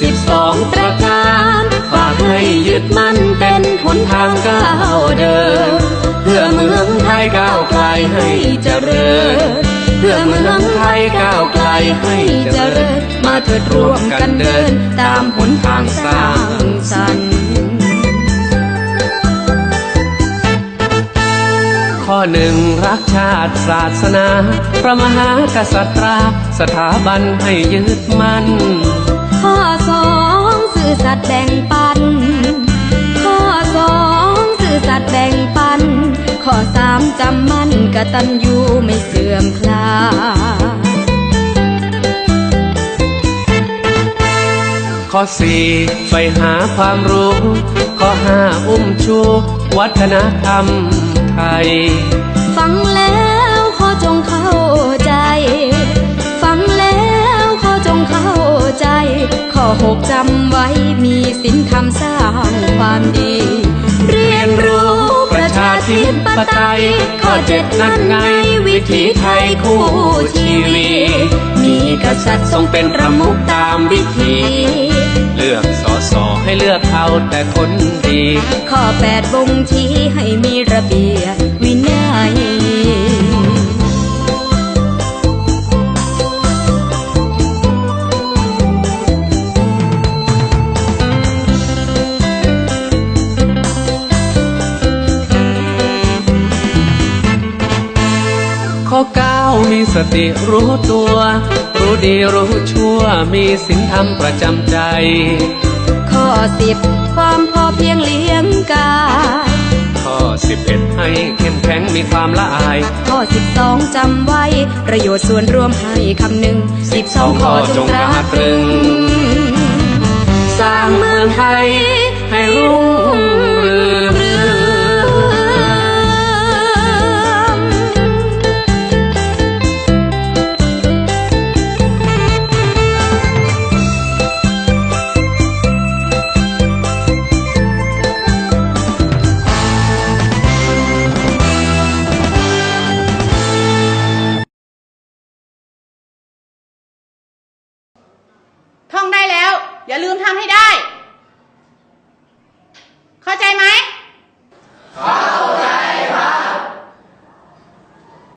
สิบสองประการฝากให้ยึดมั่นเป็นหนทางก้าวเดิน เพื่อเมืองไทยก้าวไกลให้เจริญ เพื่อเมืองไทยก้าวไกลให้เจริญ มาเถิดร่วมกันเดิน ตามหนทางสร้างสรรค์ข้อหนึ่งรักชาติศาสนา พระมหากษัตริย์สถาบันให้ยึดมั่น มั่นกตัญญูไม่เสื่อมคลาข้อสี่ไปหาความรู้ ข้อห้าอุ้มชู วัฒนธรรมไทย ฟังแล้วขอจงเข้าใจ ฟังแล้วขอจงเข้าใจ ข้อหกจำไว้มีสินธรรมสร้างความดี ธิปไตยข้อเจ็ดนั่นไง วิถีไทยคู่ชีวีมีกษัตริย์ทรงเป็นประมุขตามวิถีเลือกสอสอให้เลือกเขาแต่คนดี ข้อแปดบ่งชี้ให้มีระเบียบวินัย สติรู้ตัว รู้ดีรู้ชั่วมีสินธรรมประจำใจ ข้อสิบความพอเพียงเลี้ยงกายข้อสิบเอ็ดให้เข้มแข็งมีความละอาย ข้อสิบสองจำไว้ ประโยชน์ส่วนรวมให้คำหนึ่งสิบสองข้อจงตราตรึง สร้างเมืองไทยให้รุ่ อย่าลืมทำให้ได้